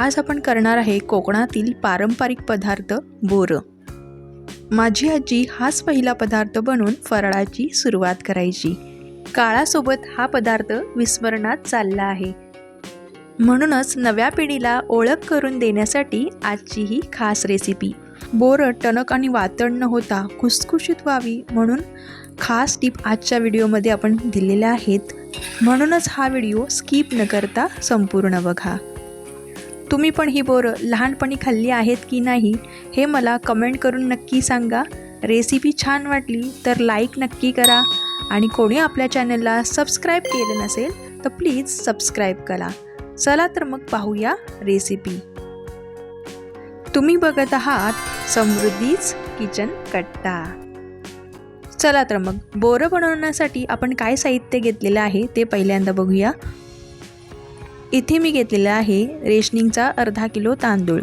आज आपण करणार आहे कोकणातील पारंपरिक पदार्थ बोरं. माझी आजी हाच पहिला पदार्थ बनवून फराळाची सुरुवात करायची. काळासोबत हा पदार्थ विस्मरणात चालला आहे. म्हणूनच नव्या पिढीला ओळख करून देण्यासाठी आजची ही खास रेसिपी बोरं टणक आणि वातण न होता खुसखुशीत व्हावी म्हणून खास टिप आजच्या व्हिडिओमध्ये आपण दिलेल्या आहेत. म्हणूनच हा व्हिडिओ स्किप न करता संपूर्ण बघा. तुम्ही पण ही बोरं लहानपणी खाल्ली आहेत की नाही हे मला कमेंट करून नक्की सांगा. रेसिपी छान वाटली तर लाईक नक्की करा. आणि कोणी आपल्या चॅनलला सबस्क्राईब केलं नसेल तर प्लीज सबस्क्राईब करा. चला तर मग पाहूया रेसिपी तुम्ही बघत आहात समृद्धीच किचन कट्टा. चला तर मग बोरं बनवण्यासाठी आपण काय साहित्य घेतलेलं आहे ते पहिल्यांदा बघूया. इथे मी घेतलेला आहे रेशनिंगचा अर्धा किलो तांदूळ.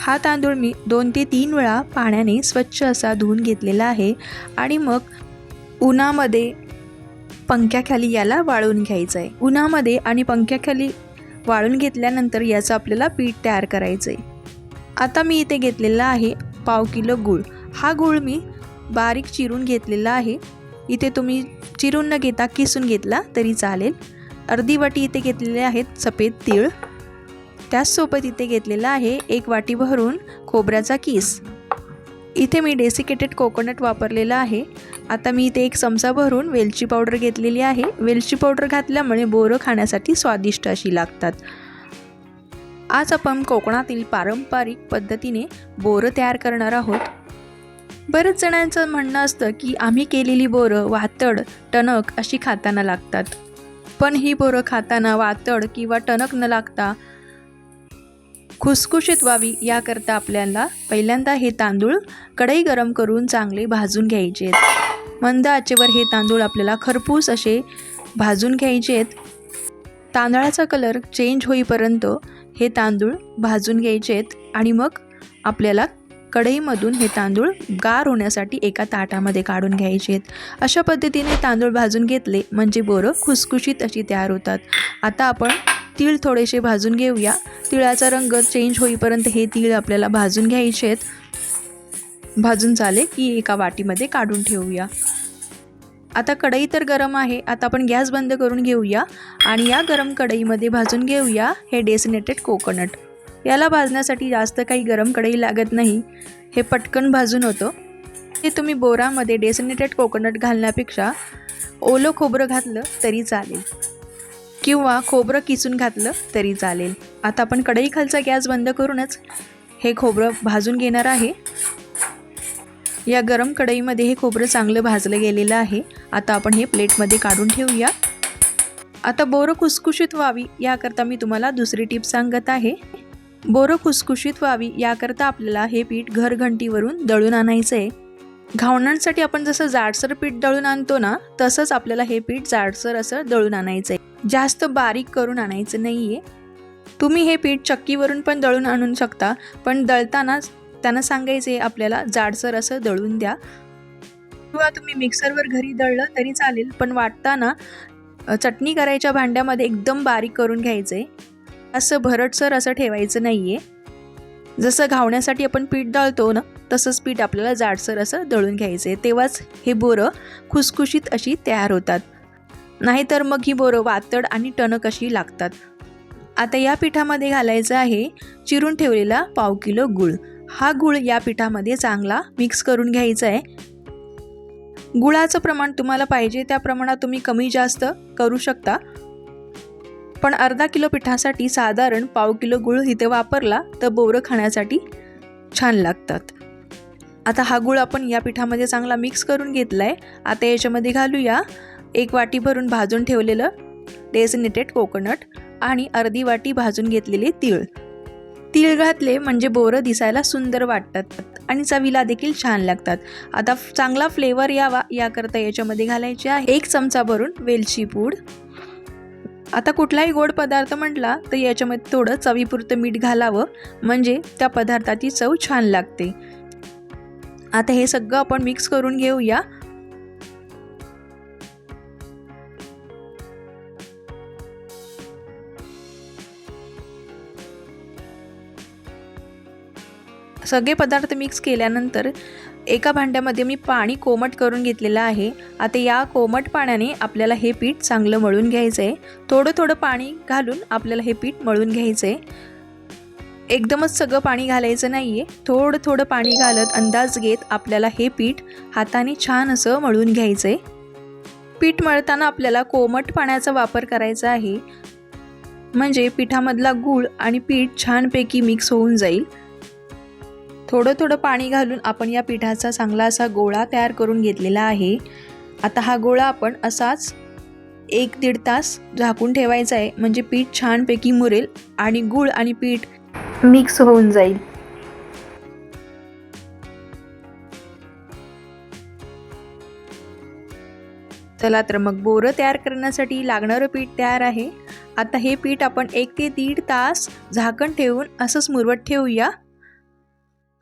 हा तांदूळ मी दोन ते तीन वेळा पाण्याने स्वच्छ असा धुवून घेतलेला आहे आणि मग उन्हामध्ये पंख्याखाली याला वाळून घ्यायचं आहे उन्हामध्ये आणि पंख्याखाली वाळून घेतल्यानंतर याचं आपल्याला पीठ तयार करायचं आहे आता मी इथे घेतलेला आहे पाव किलो गूळ. हा गूळ मी बारीक चिरून घेतलेला आहे. इथे तुम्ही चिरून न घेता किसून घेतला तरी चालेल. अर्धी वाटी इथे घेतलेले आहेत सफेद तीळ. त्याचसोबत इथे घेतलेला आहे एक वाटी भरून खोबऱ्याचा किस. इथे मी डेसिकेटेड कोकोनट वापरलेला आहे. आता मी इथे एक चमचा भरून वेलची पावडर घेतलेली आहे. वेलची पावडर घातल्यामुळे बोरं खाण्यासाठी स्वादिष्ट अशी लागतात. आज आपण कोकणातील पारंपरिक पद्धतीने बोरं तयार करणार आहोत. बरेच जणांचं म्हणणं असतं की आम्ही केलेली बोरं वातड टणक अशी खाताना लागतात. पण ही बोरं खाताना वातड किंवा टणक न लागता खुसखुशीत व्हावी याकरता आपल्याला पहिल्यांदा हे तांदूळ कढई गरम करून चांगले भाजून घ्यायचे आहेत. मंद आचेवर हे तांदूळ आपल्याला खरपूस असे भाजून घ्यायचे आहेत तांदळाचा कलर चेंज होईपर्यंत हे तांदूळ भाजून घ्यायचे आहेत आणि मग आपल्याला कढईमधून हे तांदूळ गार होण्यासाठी एका ताटामध्ये काढून घ्यायचे. आहेत अशा पद्धतीने तांदूळ भाजून घेतले म्हणजे बोरं खुसखुशीत अशी तयार होतात. आता आपण तीळ थोडेसे भाजून घेऊया. तिळाचा रंग चेंज होईपर्यंत हे तीळ आपल्याला भाजून घ्यायचे आहेत. भाजून झाले की एका वाटीमध्ये काढून ठेवूया. आता कढई तर गरम आहे. आता आपण गॅस बंद करून घेऊया आणि या गरम कढईमध्ये भाजून घेऊया हे डेसिनेटेड कोकोनट याला भाजण्यासाठी जास्त काही गरम कढई लागत नाही. हे पटकन भाजून होतं. हे तुम्ही बोरामध्ये डेसिनेटेड कोकोनट घालण्यापेक्षा ओलं खोबरं घातलं तरी चालेल. किंवा खोबरं किसून घातलं तरी चालेल. आता आपण कढई खालचा गॅस बंद करूनच हे खोबरं भाजून घेणार आहे. या गरम कढईमध्ये हे खोबरं चांगलं भाजलं गेलेलं आहे. आता आपण हे प्लेटमध्ये काढून ठेवूया. आता बोरं खुसखुशीत व्हावी याकरता मी तुम्हाला दुसरी टिप सांगत आहे. बोरं खुसखुशीत व्हावी याकरता आपल्याला हे पीठ घरघंटीवरून दळून आणायचं आहे घावणांसाठी आपण जसं जाडसर पीठ दळून आणतो ना तसंच आपल्याला हे पीठ जाडसर असं दळून आणायचं आहे जास्त बारीक करून आणायचं नाही आहे तुम्ही हे पीठ चक्कीवरून पण दळून आणू शकता पण दळतानाच त्यांना सांगायचं आहे आपल्याला जाडसर असं दळून द्या. किंवा तुम्ही मिक्सरवर घरी दळलं तरी चालेल पण वाटताना चटणी करायच्या भांड्यामध्ये एकदम बारीक करून घ्यायचं आहे असं भरटसर असं ठेवायचं नाही आहे जसं घावण्यासाठी आपण पीठ दळतो ना तसंच पीठ आपल्याला जाडसर असं दळून घ्यायचं आहे तेव्हाच हे बोरं खुसखुशीत अशी तयार होतात. नाहीतर मग ही बोरं वातड आणि टणक अशी लागतात. आता या पिठामध्ये घालायचं आहे चिरून ठेवलेला पाव किलो गूळ. हा गूळ या पिठामध्ये चांगला मिक्स करून घ्यायचा आहे. गुळाचं प्रमाण तुम्हाला पाहिजे त्या प्रमाणात तुम्ही कमी जास्त करू शकता. पण अर्धा किलो पिठासाठी साधारण पाव किलो गुळ इथे वापरला तर बोरं खाण्यासाठी छान लागतात. आता हा गुळ आपण या पिठामध्ये चांगला मिक्स करून घेतला आहे आता याच्यामध्ये घालूया एक वाटी भरून भाजून ठेवलेलं डेसिनेटेड कोकोनट आणि अर्धी वाटी भाजून घेतलेले तीळ. तीळ घातले म्हणजे बोरं दिसायला सुंदर वाटतात आणि चवीला देखील छान लागतात. आता चांगला फ्लेवर यावा याकरता याच्यामध्ये घालायचे आहे एक चमचा भरून वेलची पूड आता कुठलाही गोड पदार्थ म्हटला तर याच्यामध्ये थोडं चवीपुरतं मीठ घालावं. म्हणजे त्या पदार्थाची चव छान लागते. आता हे सगळं आपण मिक्स करून घेऊया. सगळे पदार्थ मिक्स केल्यानंतर एका भांड्यामध्ये मी पाणी कोमट करून घेतलेलं आहे. आता या कोमट पाण्याने आपल्याला हे पीठ चांगलं मळून घ्यायचं आहे थोडं थोडं पाणी घालून आपल्याला हे पीठ मळून घ्यायचं आहे एकदमच सगळं पाणी घालायचं नाही आहे थोडं थोडं पाणी घालत अंदाज घेत आपल्याला हे पीठ हाताने छान असं मळून घ्यायचं आहे पीठ मळताना आपल्याला कोमट पाण्याचा वापर करायचा आहे. म्हणजे पिठामधला गूळ आणि पीठ छानपैकी मिक्स होऊन जाईल. थोडं थोडं पाणी घालून आपण या पिठाचा चांगला असा गोळा तयार करून घेतलेला आहे. आता हा गोळा आपण असाच एक दीड तास झाकून ठेवायचा आहे. म्हणजे पीठ छानपैकी मुरेल आणि गूळ आणि पीठ मिक्स होऊन जाईल. चला तर मग बोरं तयार करण्यासाठी लागणारं पीठ तयार आहे. आता हे पीठ आपण एक ते दीड तास झाकण ठेवून असंच मुरवत ठेवूया.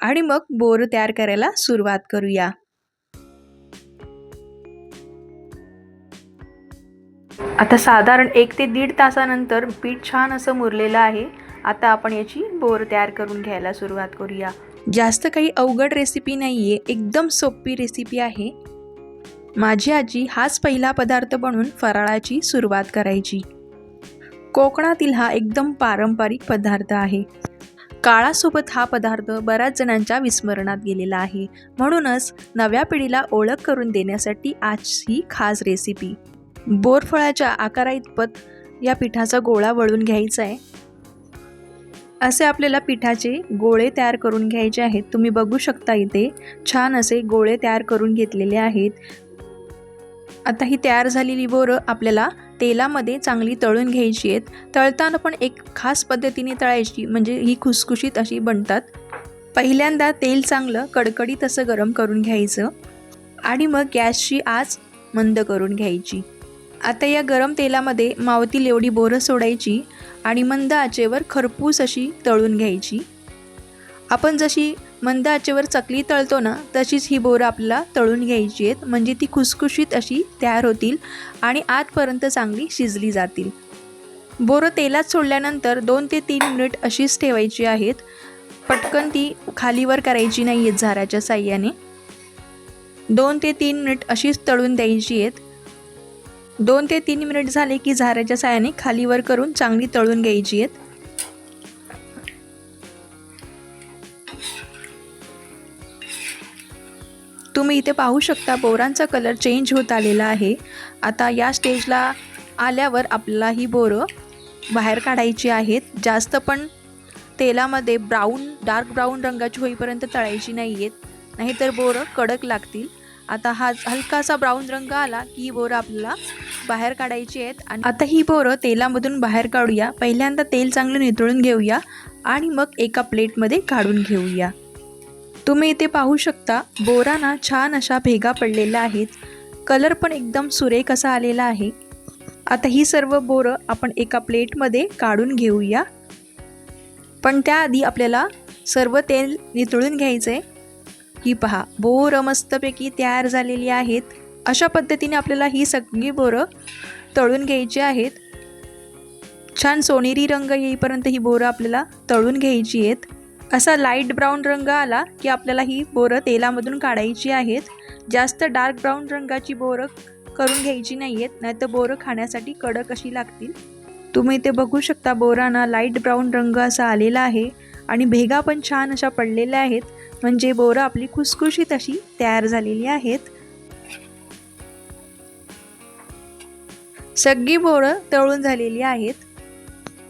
आणि मग बोर तयार करायला सुरुवात करूया. आता साधारण एक ते दीड तासानंतर पीठ छान असं मुरलेलं आहे. आता आपण याची बोर तयार करून घ्यायला सुरुवात करूया. जास्त काही अवघड रेसिपी नाही आहे एकदम सोपी रेसिपी आहे. माझी आजी हाच पहिला पदार्थ बनवून फराळाची सुरुवात करायची. कोकणातील हा एकदम पारंपरिक पदार्थ आहे. काळासोबत हा पदार्थ बऱ्याच जणांच्या विस्मरणात गेलेला आहे. म्हणूनच नव्या पिढीला ओळख करून देण्यासाठी आजची खास रेसिपी बोरफळाच्या आकाराइतपत या पिठाचा गोळा वळून घ्यायचा आहे. असे आपल्याला पिठाचे गोळे तयार करून घ्यायचे आहेत. तुम्ही बघू शकता इथे छान असे गोळे तयार करून घेतलेले आहेत. आता ही तयार झालेली बोरं आपल्याला तेलामध्ये चांगली तळून घ्यायची आहेत. तळताना पण एक खास पद्धतीने तळायची म्हणजे ही खुसखुशीत अशी बनतात. पहिल्यांदा तेल चांगलं कडकडीत असं गरम करून घ्यायचं आणि मग गॅसची आज मंद करून घ्यायची. आता या गरम तेलामध्ये मावतील एवढी बोरं सोडायची आणि मंद आचेवर खरपूस अशी तळून घ्यायची. आपण जशी मंद आचेवर चकली तळतो ना तशीच ही बोरं आपल्याला तळून घ्यायची आहेत. म्हणजे ती खुसखुशीत अशी तयार होतील आणि आतपर्यंत चांगली शिजली जातील. बोरं तेलात सोडल्यानंतर दोन ते तीन मिनिट अशीच ठेवायची आहेत. पटकन ती खालीवर करायची नाही आहेत झाराच्या साह्याने. दोन ते तीन मिनिट अशीच तळून द्यायची आहेत. दोन ते तीन मिनिट झाले की झाऱ्याच्या साह्याने खालीवर करून चांगली तळून घ्यायची आहेत. तुम्ही इथे पाहू शकता बोरांचा कलर चेंज होत आलेला आहे. आता या स्टेजला आल्यावर आपल्याला ही बोरं बाहेर काढायची आहेत. जास्त पण तेलामध्ये ब्राऊन डार्क ब्राऊन रंगाची होईपर्यंत तळायची नाही आहेत नाहीतर बोरं कडक लागतील. आता हा हलकासा ब्राऊन रंग आला की ही बोरं आपल्याला बाहेर काढायची आहेत. आणि आता ही बोरं तेलामधून बाहेर काढूया. पहिल्यांदा तेल चांगलं नितळून घेऊया आणि मग एका प्लेटमध्ये काढून घेऊया. तुम्ही इथे पाहू शकता बोरांना छान अशा भेगा पडलेल्या आहेत. कलर पण एकदम सुरेख असा आलेला आहे. आता ही सर्व बोरं आपण एका प्लेटमध्ये काढून घेऊया. पण त्याआधी आपल्याला सर्व तेल नितळून घ्यायचं आहे ही पहा बोरं मस्तपैकी तयार झालेली आहेत. अशा पद्धतीने आपल्याला ही सगळी बोरं तळून घ्यायची आहेत. छान सोनेरी रंग येईपर्यंत ही बोरं आपल्याला तळून घ्यायची आहेत. असा लाइट ब्राऊन रंग आला की आपल्याला ही बोरं तेलामधून काढायची आहेत. जास्त डार्क ब्राऊन रंगाची बोरं करून घ्यायची नाही आहेत नाहीतर बोरं खाण्यासाठी कडक अशी लागतील. तुम्ही ते बघू शकता बोरांना लाइट ब्राऊन रंग असा आलेला आहे आणि भेगा पण छान अशा पडलेल्या आहेत. म्हणजे बोरं आपली खुसखुशीत अशी तयार झालेली आहेत. सगळी बोरं तळून झालेली आहेत.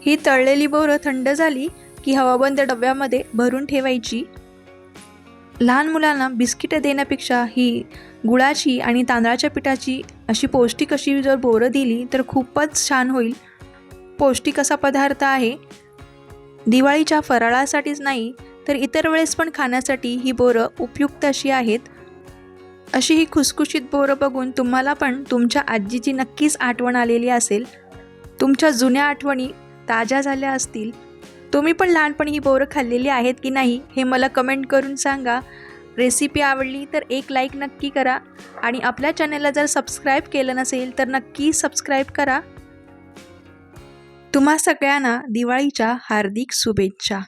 ही तळलेली बोरं थंड झाली की हवाबंद डब्यामध्ये भरून ठेवायची. लहान मुलांना बिस्किटं देण्यापेक्षा ही गुळाची आणि तांदळाच्या पिठाची अशी पौष्टिक अशी जर बोरं दिली तर खूपच छान होईल. पौष्टिक असा पदार्थ आहे. दिवाळीच्या फराळासाठीच नाही तर इतर वेळेस पण खाण्यासाठी ही बोरं उपयुक्त अशी आहेत. अशी ही खुसखुशीत बोरं बघून तुम्हाला पण तुमच्या आजीची नक्कीच आठवण आलेली असेल. तुमच्या जुन्या आठवणी ताज्या झाल्या असतील. तुम्ही पण लहानपणी ही बोरं खाल्लेली आहेत की नाही हे मला कमेंट करून सांगा. रेसिपी आवडली तर एक लाईक नक्की करा आणि आपल्या चॅनलला जर सबस्क्राईब केलं नसेल तर नक्की सबस्क्राईब करा. तुम्हा सगळ्यांना दिवाळीच्या हार्दिक शुभेच्छा.